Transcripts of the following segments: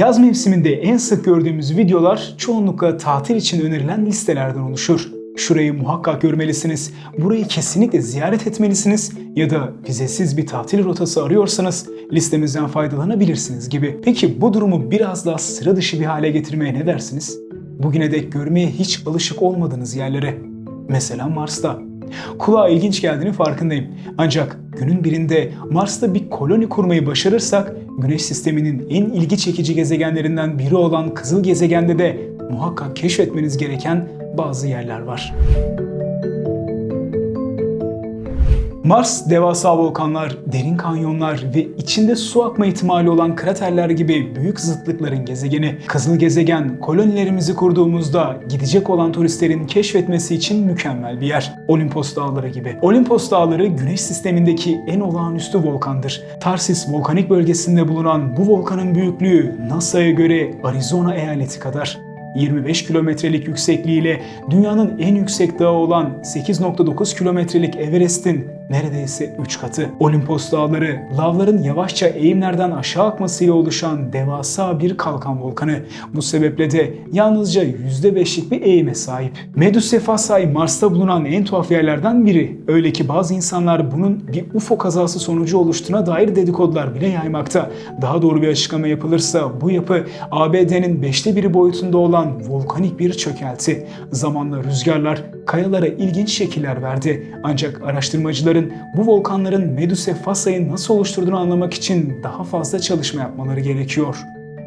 Yaz mevsiminde en sık gördüğümüz videolar çoğunlukla tatil için önerilen listelerden oluşur. Şurayı muhakkak görmelisiniz, burayı kesinlikle ziyaret etmelisiniz ya da vizesiz bir tatil rotası arıyorsanız listemizden faydalanabilirsiniz gibi. Peki bu durumu biraz daha sıra dışı bir hale getirmeye ne dersiniz? Bugüne dek görmeye hiç alışık olmadığınız yerlere. Mesela Mars'ta. Kulağa ilginç geldiğini farkındayım. Ancak günün birinde Mars'ta bir koloni kurmayı başarırsak Güneş sisteminin en ilgi çekici gezegenlerinden biri olan kızıl gezegende de muhakkak keşfetmeniz gereken bazı yerler var. Mars devasa volkanlar, derin kanyonlar ve içinde su akma ihtimali olan kraterler gibi büyük zıtlıkların gezegeni. Kızıl gezegen kolonilerimizi kurduğumuzda gidecek olan turistlerin keşfetmesi için mükemmel bir yer. Olimpos Dağları gibi. Olimpos Dağları Güneş sistemindeki en olağanüstü volkandır. Tarsis volkanik bölgesinde bulunan bu volkanın büyüklüğü NASA'ya göre Arizona eyaleti kadar. 25 kilometrelik yüksekliğiyle dünyanın en yüksek dağı olan 8.9 kilometrelik Everest'in neredeyse 3 katı. Olimpos dağları, lavların yavaşça eğimlerden aşağı akmasıyla oluşan devasa bir kalkan volkanı. Bu sebeple de yalnızca %5'lik bir eğime sahip. Medusa Mars'ta bulunan en tuhaf yerlerden biri. Öyle ki bazı insanlar bunun bir UFO kazası sonucu oluştuğuna dair dedikodular bile yaymakta. Daha doğru bir açıklama yapılırsa bu yapı ABD'nin beşte biri boyutunda olan volkanik bir çökelti. Zamanla rüzgarlar kayalara ilginç şekiller verdi. Ancak araştırmacıların bu volkanların Medusa Fasa'yı nasıl oluşturduğunu anlamak için daha fazla çalışma yapmaları gerekiyor.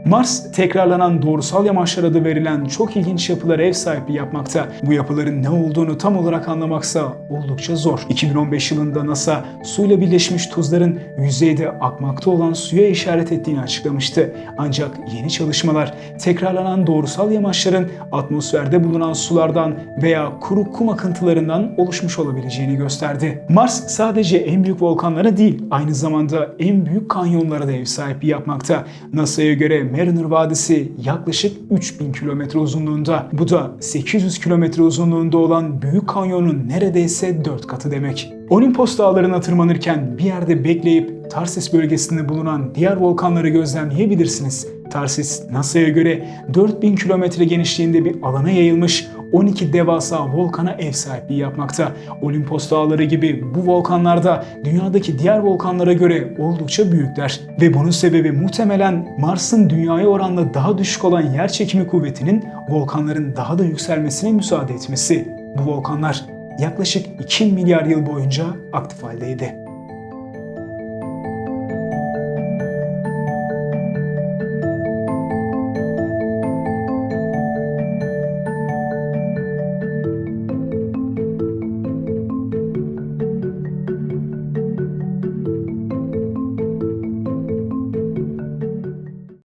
Mars, tekrarlanan doğrusal yamaçlar adı verilen çok ilginç yapılara ev sahipliği yapmakta. Bu yapıların ne olduğunu tam olarak anlamaksa oldukça zor. 2015 yılında NASA, suyla birleşmiş tuzların yüzeyde akmakta olan suya işaret ettiğini açıklamıştı. Ancak yeni çalışmalar, tekrarlanan doğrusal yamaçların atmosferde bulunan sulardan veya kuru kum akıntılarından oluşmuş olabileceğini gösterdi. Mars sadece en büyük volkanlara değil, aynı zamanda en büyük kanyonlara da ev sahipliği yapmakta. NASA'ya göre Mariner Vadisi yaklaşık 3000 kilometre uzunluğunda. Bu da 800 kilometre uzunluğunda olan Büyük Kanyon'un neredeyse 4 katı demek. Olimpos dağlarına tırmanırken bir yerde bekleyip Tarsis bölgesinde bulunan diğer volkanları gözlemleyebilirsiniz. Tarsis, NASA'ya göre 4000 kilometre genişliğinde bir alana yayılmış 12 devasa volkana ev sahipliği yapmakta. Olimpos dağları gibi bu volkanlarda dünyadaki diğer volkanlara göre oldukça büyükler. Ve bunun sebebi muhtemelen Mars'ın dünyaya oranla daha düşük olan yer çekimi kuvvetinin volkanların daha da yükselmesine müsaade etmesi. Bu volkanlar yaklaşık 2 milyar yıl boyunca aktif haldeydi.